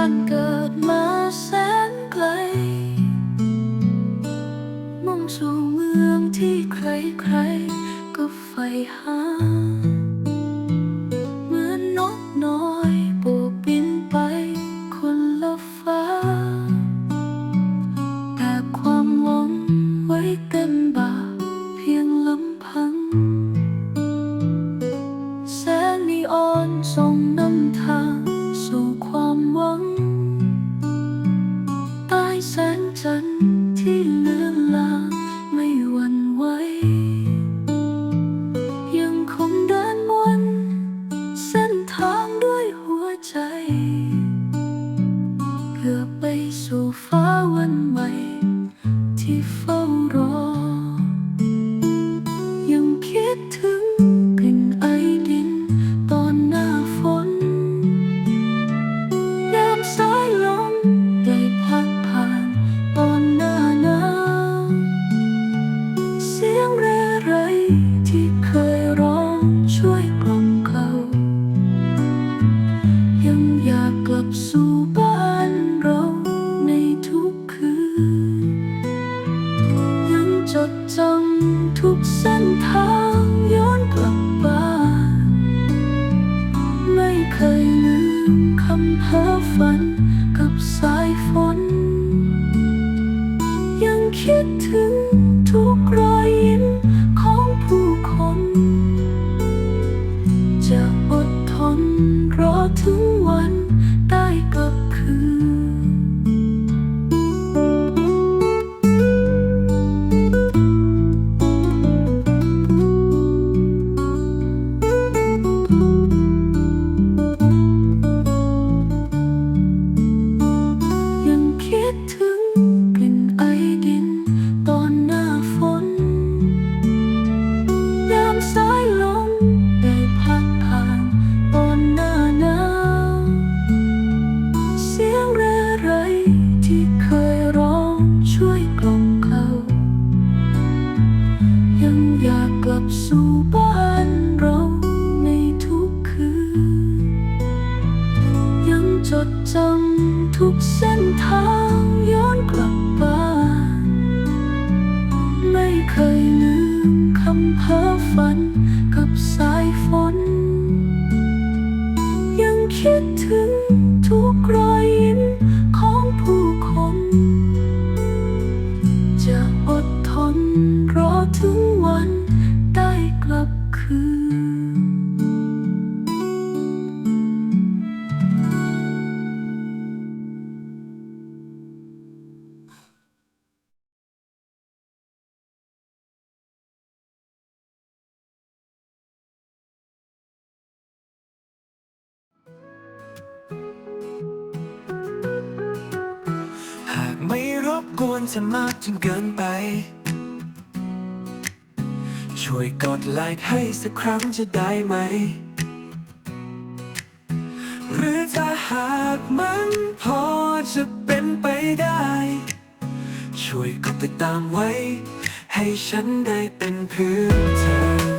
านเกิดมาแสนไกล มุ่งสู่เมืองที่ใครๆก็ใฝ่หา สู่บ้านเราในทุกคืน ยังจดจำทุกเส้นทางย้อนกลับบ้าน ไม่เคยลืมคำเพ้อฝันกับสายฝน กลับสู่บ้านเราในทุกคืน ยังจดจำทุกเส้นทางย้อนกลับบ้าน ไม่เคยลืมคำเพ้อฝันกับสายฝน ยังคิดถึงทุกรอย กวนจะมากจนเกินไป ช่วยกดไลค์ให้สักครั้งจะได้ไหม หรือถ้าหากมันพอจะเป็นไปได้ ช่วยกดติดตามไว้ ให้ฉันได้เป็นเพื่อนเธอ